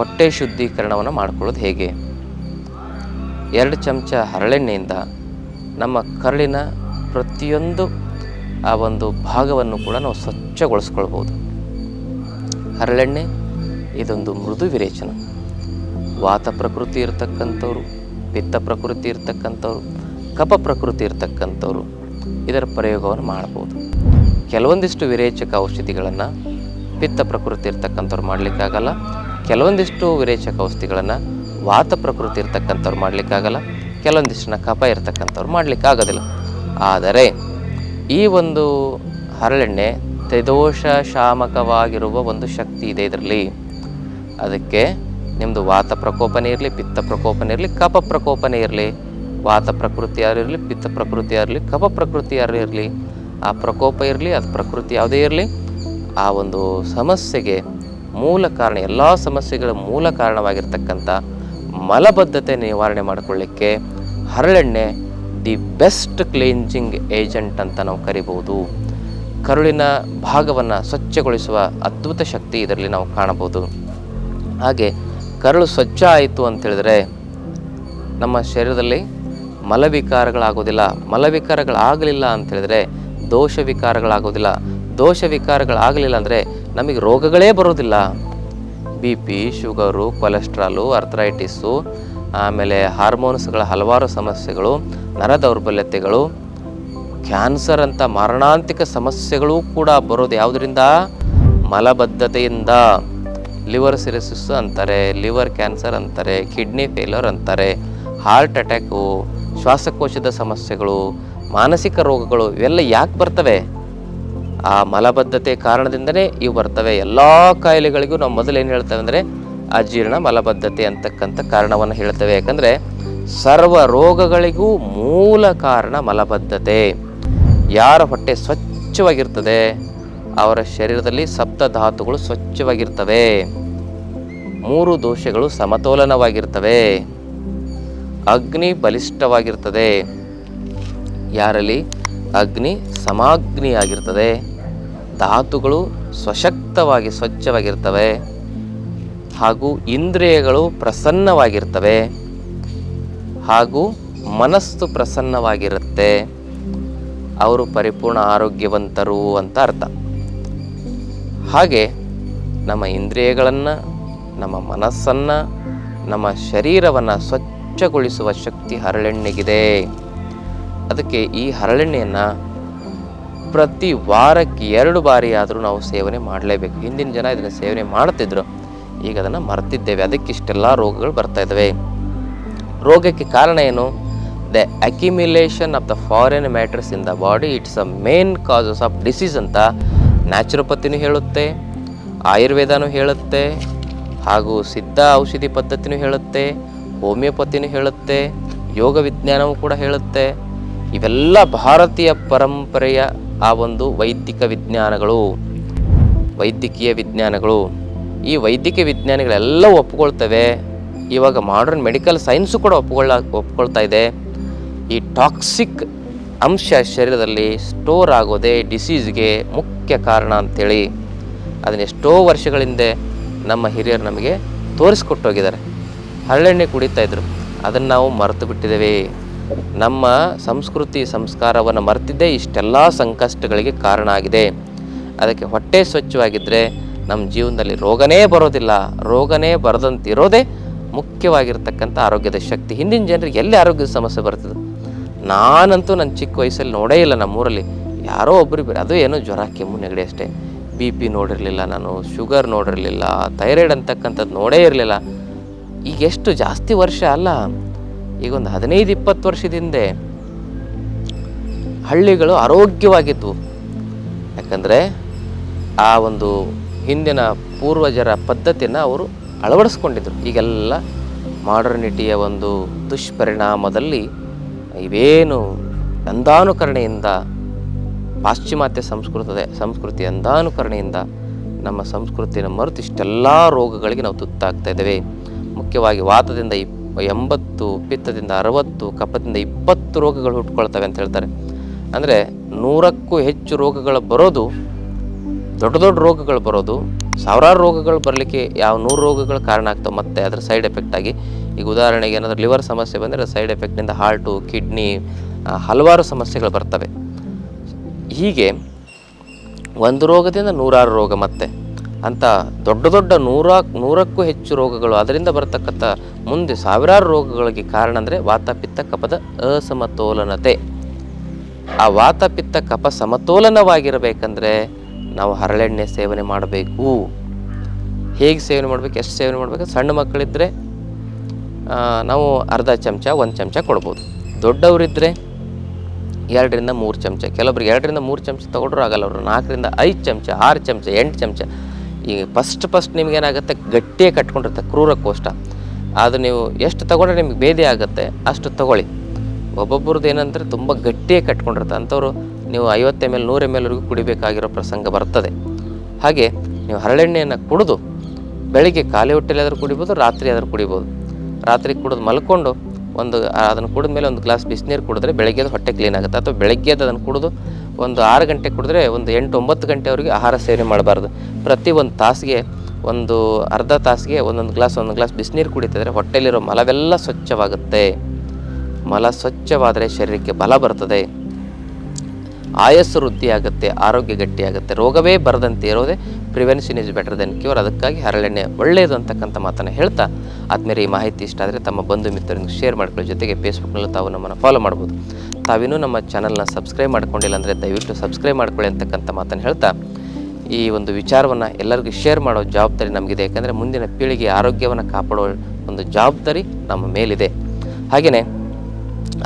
ಹೊಟ್ಟೆ ಶುದ್ಧೀಕರಣವನ್ನು ಮಾಡ್ಕೊಳ್ಳೋದು ಹೇಗೆ? ಎರಡು ಚಮಚ ಹರಳೆಣ್ಣೆಯಿಂದ ನಮ್ಮ ಕರಳಿನ ಪ್ರತಿಯೊಂದು, ಆ ಒಂದು ಭಾಗವನ್ನು ಕೂಡ ನಾವು ಸ್ವಚ್ಛಗೊಳಿಸ್ಕೊಳ್ಬೋದು. ಹರಳೆಣ್ಣೆ, ಇದೊಂದು ಮೃದು ವಿರೇಚನ. ವಾತ ಪ್ರಕೃತಿ ಇರತಕ್ಕಂಥವ್ರು, ಪಿತ್ತ ಪ್ರಕೃತಿ ಇರತಕ್ಕಂಥವ್ರು, ಕಪ ಪ್ರಕೃತಿ ಇರತಕ್ಕಂಥವ್ರು ಇದರ ಪ್ರಯೋಗವನ್ನು ಮಾಡ್ಬೋದು. ಕೆಲವೊಂದಿಷ್ಟು ವಿರೇಚಕ ಔಷಧಿಗಳನ್ನು ಪಿತ್ತ ಪ್ರಕೃತಿ ಇರ್ತಕ್ಕಂಥವ್ರು ಮಾಡಲಿಕ್ಕಾಗಲ್ಲ. ಕೆಲವೊಂದಿಷ್ಟು ವಿರೇಚಕ ಔಷಧಿಗಳನ್ನು ವಾತ ಪ್ರಕೃತಿ ಇರ್ತಕ್ಕಂಥವ್ರು ಮಾಡಲಿಕ್ಕಾಗಲ್ಲ, ಕೆಲವೊಂದಿಷ್ಟನ್ನ ಕಫ ಇರ್ತಕ್ಕಂಥವ್ರು ಮಾಡಲಿಕ್ಕಾಗೋದಿಲ್ಲ. ಆದರೆ ಈ ಒಂದು ಹರಳೆಣ್ಣೆ ತ್ರಿದೋಷ ಶಾಮಕವಾಗಿರುವ ಒಂದು ಶಕ್ತಿ ಇದೆ ಇದರಲ್ಲಿ. ಅದಕ್ಕೆ ನಿಮ್ಮದು ವಾತ ಪ್ರಕೋಪನೇ ಇರಲಿ, ಪಿತ್ತ ಪ್ರಕೋಪನೇ ಇರಲಿ ಕಫ ಪ್ರಕೋಪನೇ ಇರಲಿ. ವಾತ ಪ್ರಕೃತಿ ಯಾರು ಇರಲಿ, ಪಿತ್ತ ಪ್ರಕೃತಿ ಇರಲಿ ಕಫ ಪ್ರಕೃತಿ ಯಾರು ಇರಲಿ, ಆ ಪ್ರಕೋಪ ಇರಲಿ, ಅದು ಪ್ರಕೃತಿ ಯಾವುದೇ ಇರಲಿ, ಆ ಒಂದು ಸಮಸ್ಯೆಗೆ ಮೂಲ ಕಾರಣ, ಎಲ್ಲ ಸಮಸ್ಯೆಗಳ ಮೂಲ ಕಾರಣವಾಗಿರ್ತಕ್ಕಂಥ ಮಲಬದ್ಧತೆ ನಿವಾರಣೆ ಮಾಡಿಕೊಳ್ಳಿಕ್ಕೆ ಹರಳೆಣ್ಣೆ, ದಿ ಬೆಸ್ಟ್ ಕ್ಲೀನ್ಜಿಂಗ್ ಏಜೆಂಟ್ ಅಂತ ನಾವು ಕರಿಬೋದು. ಕರುಳಿನ ಭಾಗವನ್ನು ಸ್ವಚ್ಛಗೊಳಿಸುವ ಅದ್ಭುತ ಶಕ್ತಿ ಇದರಲ್ಲಿ ನಾವು ಕಾಣಬಹುದು ಹಾಗೆ ಕರುಳು ಸ್ವಚ್ಛ ಆಯಿತು ಅಂತ ಹೇಳಿದ್ರೆ ನಮ್ಮ ಶರೀರದಲ್ಲಿ ಮಲವಿಕಾರಗಳಾಗೋದಿಲ್ಲ. ಮಲವಿಕಾರಗಳಾಗಲಿಲ್ಲ ಅಂತ ಹೇಳಿದ್ರೆ ದೋಷ ವಿಕಾರಗಳಾಗೋದಿಲ್ಲ ದೋಷ ವಿಕಾರಗಳಾಗಲಿಲ್ಲ ಅಂದರೆ ನಮಗೆ ರೋಗಗಳೇ ಬರೋದಿಲ್ಲ. B P sugar cholesterol arthritis ಆಮೇಲೆ ಹಾರ್ಮೋನ್ಸ್ಗಳ ಹಲವಾರು ಸಮಸ್ಯೆಗಳು, ನರ ದೌರ್ಬಲ್ಯತೆಗಳು ಕ್ಯಾನ್ಸರ್ ಅಂತ ಮಾರಣಾಂತಿಕ ಸಮಸ್ಯೆಗಳು ಕೂಡ ಬರೋದು ಯಾವುದರಿಂದ? ಮಲಬದ್ಧತೆಯಿಂದ. ಲಿವರ್ ಸಿರಸಿಸ್ ಅಂತಾರೆ ಲಿವರ್ ಕ್ಯಾನ್ಸರ್ ಅಂತಾರೆ ಕಿಡ್ನಿ ಫೇಲ್ಯೂರ್ ಅಂತಾರೆ ಹಾರ್ಟ್ ಅಟ್ಯಾಕು ಶ್ವಾಸಕೋಶದ ಸಮಸ್ಯೆಗಳು, ಮಾನಸಿಕ ರೋಗಗಳು, ಇವೆಲ್ಲ ಯಾಕೆ ಬರ್ತವೆ? ಆ ಮಲಬದ್ಧತೆ ಕಾರಣದಿಂದನೇ ಇವು ಬರ್ತವೆ. ಎಲ್ಲ ಕಾಯಿಲೆಗಳಿಗೂ ನಾವು ಮೊದಲು ಏನು ಹೇಳ್ತೇವೆ ಅಂದರೆ ಅಜೀರ್ಣ ಮಲಬದ್ಧತೆ ಅಂತಕ್ಕಂಥ ಕಾರಣವನ್ನು ಹೇಳ್ತೇವೆ. ಯಾಕಂದರೆ ಸರ್ವ ರೋಗಗಳಿಗೂ ಮೂಲ ಕಾರಣ ಮಲಬದ್ಧತೆ. ಯಾರ ಹೊಟ್ಟೆ ಸ್ವಚ್ಛವಾಗಿರ್ತದೆ, ಅವರ ಶರೀರದಲ್ಲಿ ಸಪ್ತ ಧಾತುಗಳು ಸ್ವಚ್ಛವಾಗಿರ್ತವೆ. ಮೂರು ದೋಷಗಳು ಸಮತೋಲನವಾಗಿರ್ತವೆ. ಅಗ್ನಿ ಬಲಿಷ್ಠವಾಗಿರ್ತದೆ. ಯಾರಲ್ಲಿ? ಅಗ್ನಿ ಸಮಾಗ್ನಿಯಾಗಿರ್ತದೆ. ಧಾತುಗಳು ಸ್ವಶಕ್ತವಾಗಿ ಸ್ವಚ್ಛವಾಗಿರ್ತವೆ ಹಾಗೂ ಇಂದ್ರಿಯಗಳು ಪ್ರಸನ್ನವಾಗಿರ್ತವೆ ಹಾಗೂ ಮನಸ್ಸು ಪ್ರಸನ್ನವಾಗಿರುತ್ತೆ. ಅವರು ಪರಿಪೂರ್ಣ ಆರೋಗ್ಯವಂತರು ಅಂತ ಅರ್ಥ. ಹಾಗೆ ನಮ್ಮ ಇಂದ್ರಿಯಗಳನ್ನು, ನಮ್ಮ ಮನಸ್ಸನ್ನು, ನಮ್ಮ ಶರೀರವನ್ನು ಸ್ವಚ್ಛಗೊಳಿಸುವ ಶಕ್ತಿ ಹರಳೆಣ್ಣೆಗಿದೆ. ಅದಕ್ಕೆ ಈ ಹರಳೆಣ್ಣೆಯನ್ನು ಪ್ರತಿ ವಾರಕ್ಕೆ ಎರಡು ಬಾರಿ ಆದರೂ ನಾವು ಸೇವನೆ ಮಾಡಲೇಬೇಕು. ಹಿಂದಿನ ಜನ ಇದನ್ನು ಸೇವನೆ ಮಾಡ್ತಿದ್ರು. ಈಗ ಅದನ್ನು ಮರ್ತಿದ್ದೇವೆ. ಅದಕ್ಕೆ ಇಷ್ಟೆಲ್ಲ ರೋಗಗಳು ಬರ್ತಾ ಇದ್ದಾವೆ ರೋಗಕ್ಕೆ ಕಾರಣ ಏನು? The accumulation of the foreign matters in the body it's a main causes of disease ಅಂತ ನ್ಯಾಚುರೋಪತಿನೂ ಹೇಳುತ್ತೆ, ಆಯುರ್ವೇದನೂ ಹೇಳುತ್ತೆ, ಹಾಗೂ ಸಿದ್ಧ ಔಷಧಿ ಪದ್ಧತಿನೂ ಹೇಳುತ್ತೆ, ಹೋಮಿಯೋಪತಿನೂ ಹೇಳುತ್ತೆ, ಯೋಗ ವಿಜ್ಞಾನವೂ ಕೂಡ ಹೇಳುತ್ತೆ. ಇವೆಲ್ಲ ಭಾರತೀಯ ಪರಂಪರೆಯ ಆ ಒಂದು ವೈದಿಕ ವಿಜ್ಞಾನಗಳು, ವೈದ್ಯಕೀಯ ವಿಜ್ಞಾನಗಳು, ಈ ವೈದ್ಯಕೀಯ ವಿಜ್ಞಾನಿಗಳೆಲ್ಲ ಒಪ್ಕೊಳ್ತವೆ. ಇವಾಗ ಮಾಡರ್ನ್ ಮೆಡಿಕಲ್ ಸೈನ್ಸು ಕೂಡ ಒಪ್ಕೊಳ್ಳ ಒಪ್ಕೊಳ್ತಾ ಇದೆ. ಈ ಟಾಕ್ಸಿಕ್ ಅಂಶ ಶರೀರದಲ್ಲಿ ಸ್ಟೋರ್ ಆಗೋದೇ ಡಿಸೀಸ್ಗೆ ಮುಖ್ಯ ಕಾರಣ ಅಂಥೇಳಿ ಅದನ್ನೆಷ್ಟೋ ಎಷ್ಟೋ ವರ್ಷಗಳಿಂದ ನಮ್ಮ ಹಿರಿಯರು ನಮಗೆ ತೋರಿಸ್ಕೊಟ್ಟೋಗಿದ್ದಾರೆ. ಹರಳೆಣ್ಣೆ ಕುಡಿತಾ ಇದ್ರು. ಅದನ್ನು ನಾವು ಮರೆತು ಬಿಟ್ಟಿದ್ದೇವೆ. ನಮ್ಮ ಸಂಸ್ಕೃತಿ ಸಂಸ್ಕಾರವನ್ನು ಮರೆತಿದ್ದೇ ಇಷ್ಟೆಲ್ಲ ಸಂಕಷ್ಟಗಳಿಗೆ ಕಾರಣ ಆಗಿದೆ. ಅದಕ್ಕೆ ಹೊಟ್ಟೆ ಸ್ವಚ್ಛವಾಗಿದ್ದರೆ ನಮ್ಮ ಜೀವನದಲ್ಲಿ ರೋಗನೇ ಬರೋದಿಲ್ಲ. ರೋಗನೇ ಬರದಂತಿರೋದೇ ಮುಖ್ಯವಾಗಿರ್ತಕ್ಕಂಥ ಆರೋಗ್ಯದ ಶಕ್ತಿ. ಹಿಂದಿನ ಜನರಿಗೆ ಎಲ್ಲಿ ಆರೋಗ್ಯದ ಸಮಸ್ಯೆ ಬರ್ತದೆ? ನಾನಂತೂ ನನ್ನ ಚಿಕ್ಕ ವಯಸ್ಸಲ್ಲಿ ನೋಡೇ ಇಲ್ಲ ನಮ್ಮೂರಲ್ಲಿ ಯಾರೋ ಒಬ್ಬರು ಬೇರೆ ಅದು ಏನೋ ಜ್ವರ, ಕೆಮ್ಮು, ನೆಗಡಿ ಅಷ್ಟೇ. ಬಿ ಪಿ ನೋಡಿರಲಿಲ್ಲ ನಾನು, ಶುಗರ್ ನೋಡಿರಲಿಲ್ಲ, ಥೈರಾಯ್ಡ್ ಅಂತಕ್ಕಂಥದ್ದು ನೋಡೇ ಇರಲಿಲ್ಲ. ಈಗ ಎಷ್ಟು ಜಾಸ್ತಿ ವರ್ಷ ಅಲ್ಲ. ಈಗ ಒಂದು ಹದಿನೈದು, ಇಪ್ಪತ್ತು ವರ್ಷದ ಹಿಂದೆ ಹಳ್ಳಿಗಳು ಆರೋಗ್ಯವಾಗಿದ್ವು. ಯಾಕಂದರೆ ಆ ಒಂದು ಹಿಂದಿನ ಪೂರ್ವಜರ ಪದ್ಧತಿಯನ್ನು ಅವರು ಅಳವಡಿಸ್ಕೊಂಡಿದ್ರು. ಈಗೆಲ್ಲ ಮಾಡರ್ನಿಟಿಯ ಒಂದು ದುಷ್ಪರಿಣಾಮದಲ್ಲಿ ಇವೇನು ಅಂದಾನುಕರಣೆಯಿಂದ ಪಾಶ್ಚಿಮಾತ್ಯ ಸಂಸ್ಕೃತದ ಸಂಸ್ಕೃತಿ ಅಂದಾನುಕರಣೆಯಿಂದ ನಮ್ಮ ಸಂಸ್ಕೃತಿನ ಮರೆತು ಇಷ್ಟೆಲ್ಲ ರೋಗಗಳಿಗೆ ನಾವು ತುತ್ತಾಗ್ತಾ ಇದ್ದೇವೆ. ಮುಖ್ಯವಾಗಿ ವಾತದಿಂದ ಇಪ್ ಎಂಬತ್ತು, ಪಿತ್ತದಿಂದ ಅರವತ್ತು ಕಫದಿಂದ ಇಪ್ಪತ್ತು ರೋಗಗಳು ಹುಟ್ಕೊಳ್ತವೆ ಅಂತ ಹೇಳ್ತಾರೆ. ಅಂದರೆ ನೂರಕ್ಕೂ ಹೆಚ್ಚು ರೋಗಗಳು ಬರೋದು, ದೊಡ್ಡ ದೊಡ್ಡ ರೋಗಗಳು ಬರೋದು, ಸಾವಿರಾರು ರೋಗಗಳು ಬರಲಿಕ್ಕೆ ಯಾವ ನೂರು ರೋಗಗಳು ಕಾರಣ ಆಗ್ತವೆ, ಮತ್ತೆ ಅದರ ಸೈಡ್ ಎಫೆಕ್ಟ್ ಆಗಿ, ಈಗ ಉದಾಹರಣೆಗೆ ಏನಾದರೂ ಲಿವರ್ ಸಮಸ್ಯೆ ಬಂದರೆ ಸೈಡ್ ಎಫೆಕ್ಟ್ನಿಂದ ಹಾರ್ಟು ಕಿಡ್ನಿ ಹಲವಾರು ಸಮಸ್ಯೆಗಳು ಬರ್ತವೆ. ಹೀಗೆ ಒಂದು ರೋಗದಿಂದ ನೂರಾರು ರೋಗ ಮತ್ತೆ. ಅಂತ ದೊಡ್ಡ ದೊಡ್ಡ ನೂರ ನೂರಕ್ಕೂ ಹೆಚ್ಚು ರೋಗಗಳು ಅದರಿಂದ ಬರತಕ್ಕಂಥ ಮುಂದೆ ಸಾವಿರಾರು ರೋಗಗಳಿಗೆ ಕಾರಣ ಅಂದರೆ ವಾತ ಪಿತ್ತ ಕಫದ ಅಸಮತೋಲನತೆ. ಆ ವಾತ ಪಿತ್ತ ಕಫ ಸಮತೋಲನವಾಗಿರಬೇಕಂದ್ರೆ ನಾವು ಹರಳೆಣ್ಣೆ ಸೇವನೆ ಮಾಡಬೇಕು. ಹೇಗೆ ಸೇವನೆ ಮಾಡಬೇಕು, ಎಷ್ಟು ಸೇವನೆ ಮಾಡಬೇಕು? ಸಣ್ಣ ಮಕ್ಕಳಿದ್ದರೆ ನಾವು ಅರ್ಧ ಚಮಚ, ಒಂದು ಚಮಚ ಕೊಡ್ಬೋದು. ದೊಡ್ಡವರಿದ್ದರೆ ಎರಡರಿಂದ ಮೂರು ಚಮಚ. ಕೆಲವೊಬ್ರಿಗೆ ಎರಡರಿಂದ ಮೂರು ಚಮಚ ತೊಗೊಂಡ್ರು ಆಗಲ್ಲ. ಅವರು ನಾಲ್ಕರಿಂದ ಐದು ಚಮಚ, ಆರು ಚಮಚ, ಎಂಟು ಚಮಚ ಈಗ ಫಸ್ಟ್ ಫಸ್ಟ್ ನಿಮಗೇನಾಗುತ್ತೆ, ಗಟ್ಟಿಯೇ ಕಟ್ಕೊಂಡಿರುತ್ತೆ, ಕ್ರೂರ ಕೋಷ್ಟ. ಅದು ನೀವು ಎಷ್ಟು ತಗೊಂಡ್ರೆ ನಿಮ್ಗೆ ಭೇದಿ ಆಗುತ್ತೆ, ಅಷ್ಟು ತಗೊಳ್ಳಿ. ಒಬ್ಬೊಬ್ರದ್ದು ಏನಂದರೆ ತುಂಬ ಗಟ್ಟಿಯೇ ಕಟ್ಕೊಂಡಿರುತ್ತೆ. ಅಂಥವ್ರು ನೀವು ಐವತ್ತು ಎಂ ಎಲ್ ನೂರು ಎಂ ಎಲ್ವರೆಗೂ ಕುಡಿಬೇಕಾಗಿರೋ ಪ್ರಸಂಗ ಬರ್ತದೆ. ಹಾಗೆ ನೀವು ಹರಳೆಣ್ಣೆಯನ್ನು ಕುಡಿದು ಬೆಳಿಗ್ಗೆ ಖಾಲಿ ಹೊಟ್ಟೆಲಾದರೂ ಕುಡಿಬೋದು, ರಾತ್ರಿ ಆದರೂ ಕುಡಿಬೋದು. ರಾತ್ರಿ ಕುಡಿದು ಮಲ್ಕೊಂಡು ಒಂದು, ಅದನ್ನು ಕುಡಿದ ಮೇಲೆ ಒಂದು ಗ್ಲಾಸ್ ಬಿಸಿನೀರು ಕುಡಿದ್ರೆ ಬೆಳಗ್ಗೆ ಅದು ಹೊಟ್ಟೆ ಕ್ಲೀನ್ ಆಗುತ್ತೆ. ಅಥವಾ ಬೆಳಗ್ಗೆ ಅದು ಅದನ್ನು ಕುಡಿದು ಒಂದು ಆರು ಗಂಟೆ ಕುಡಿದ್ರೆ ಒಂದು ಎಂಟು ಒಂಬತ್ತು ಗಂಟೆವರೆಗೆ ಆಹಾರ ಸೇವನೆ ಮಾಡಬಾರ್ದು. ಪ್ರತಿ ಒಂದು ತಾಸಿಗೆ ಒಂದು ಅರ್ಧ ತಾಸಿಗೆ ಒಂದೊಂದು ಗ್ಲಾಸ್ ಒಂದೊಂದು ಗ್ಲಾಸ್ ಬಿಸಿನೀರು ಕುಡಿತಿದ್ರೆ ಹೊಟ್ಟೆಲಿರೋ ಮಲವೆಲ್ಲ ಸ್ವಚ್ಛವಾಗುತ್ತೆ. ಮಲ ಸ್ವಚ್ಛವಾದರೆ ಶರೀರಕ್ಕೆ ಬಲ ಬರ್ತದೆ. ಆಯಸ್ಸು ವೃದ್ಧಿಯಾಗುತ್ತೆ, ಆರೋಗ್ಯ ಗಟ್ಟಿಯಾಗುತ್ತೆ. ರೋಗವೇ ಬರದಂತೆ ಇರೋದೇ prevention is better than cure ಅದಕ್ಕಾಗಿ ಹರಳೆಣ್ಣೆ ಒಳ್ಳೆಯದು ಅಂತಕ್ಕಂಥ ಮಾತನ್ನು ಹೇಳ್ತಾ ಆದ್ಮೇಲೆ ಈ ಮಾಹಿತಿ ಇಷ್ಟ ಆದರೆ ತಮ್ಮ ಬಂಧು ಮಿತ್ರರಿಗೆ ಶೇರ್ ಮಾಡ್ಕೊಳ್ಳೋ ಜೊತೆಗೆ ಫೇಸ್ಬುಕ್ನಲ್ಲೂ ತಾವು ನಮ್ಮನ್ನು ಫಾಲೋ ಮಾಡ್ಬೋದು. ತಾವಿನ್ನೂ ನಮ್ಮ ಚಾನಲ್ನ ಸಬ್ಸ್ಕ್ರೈಬ್ ಮಾಡ್ಕೊಂಡಿಲ್ಲ ಅಂದರೆ ದಯವಿಟ್ಟು ಸಬ್ಸ್ಕ್ರೈಬ್ ಮಾಡ್ಕೊಳ್ಳಿ ಅಂತಕ್ಕಂಥ ಮಾತನ್ನು ಹೇಳ್ತಾ, ಈ ಒಂದು ವಿಚಾರವನ್ನು ಎಲ್ಲರಿಗೂ ಶೇರ್ ಮಾಡೋ ಜವಾಬ್ದಾರಿ ನಮಗಿದೆ, ಯಾಕಂದರೆ ಮುಂದಿನ ಪೀಳಿಗೆ ಆರೋಗ್ಯವನ್ನು ಕಾಪಾಡೋ ಒಂದು ಜವಾಬ್ದಾರಿ ನಮ್ಮ ಮೇಲಿದೆ. ಹಾಗೆಯೇ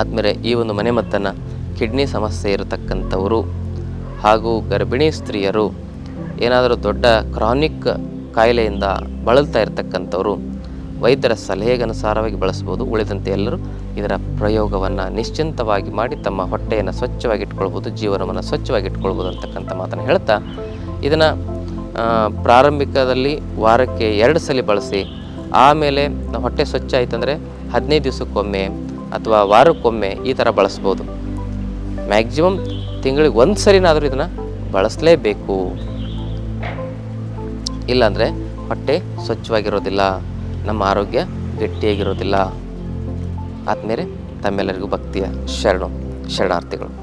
ಆದಮೇಲೆ ಈ ಒಂದು ಮನೆಮದ್ದನ್ನು ಕಿಡ್ನಿ ಸಮಸ್ಯೆ ಇರತಕ್ಕಂಥವರು ಹಾಗೂ ಗರ್ಭಿಣಿ ಸ್ತ್ರೀಯರು, ಏನಾದರೂ ದೊಡ್ಡ ಕ್ರಾನಿಕ್ ಕಾಯಿಲೆಯಿಂದ ಬಳಲ್ತಾ ಇರತಕ್ಕಂಥವರು, ವೈದ್ಯರ ಸಲಹೆಗನುಸಾರವಾಗಿ ಬಳಸ್ಬೋದು, ಉಳಿದಂತೆ ಎಲ್ಲರೂ ಇದರ ಪ್ರಯೋಗವನ್ನು ನಿಶ್ಚಿಂತವಾಗಿ ಮಾಡಿ ತಮ್ಮ ಹೊಟ್ಟೆಯನ್ನು ಸ್ವಚ್ಛವಾಗಿಟ್ಕೊಳ್ಬೋದು, ಜೀವನವನ್ನು ಸ್ವಚ್ಛವಾಗಿಟ್ಕೊಳ್ಬೋದು ಅಂತಕ್ಕಂಥ ಮಾತನ್ನು ಹೇಳ್ತಾ, ಇದನ್ನು ಪ್ರಾರಂಭಿಕದಲ್ಲಿ ವಾರಕ್ಕೆ ಎರಡು ಸಲ ಬಳಸಿ, ಆಮೇಲೆ ಹೊಟ್ಟೆ ಸ್ವಚ್ಛ ಆಯ್ತಂದರೆ ಹದಿನೈದು ದಿವಸಕ್ಕೊಮ್ಮೆ ಅಥವಾ ವಾರಕ್ಕೊಮ್ಮೆ ಈ ಥರ ಬಳಸ್ಬೋದು. ಮ್ಯಾಕ್ಸಿಮಮ್ ತಿಂಗಳಿಗೆ ಒಂದು ಸರಿನಾದರೂ ಇದನ್ನು ಬಳಸಲೇಬೇಕು. ಇಲ್ಲಾಂದರೆ ಹೊಟ್ಟೆ ಸ್ವಚ್ಛವಾಗಿರೋದಿಲ್ಲ, ನಮ್ಮ ಆರೋಗ್ಯ ಗಟ್ಟಿಯಾಗಿರೋದಿಲ್ಲ. ಆದಮೇಲೆ ತಮ್ಮೆಲ್ಲರಿಗೂ ಭಕ್ತಿಯ ಶರಣು ಶರಣಾರ್ಥಿಗಳು.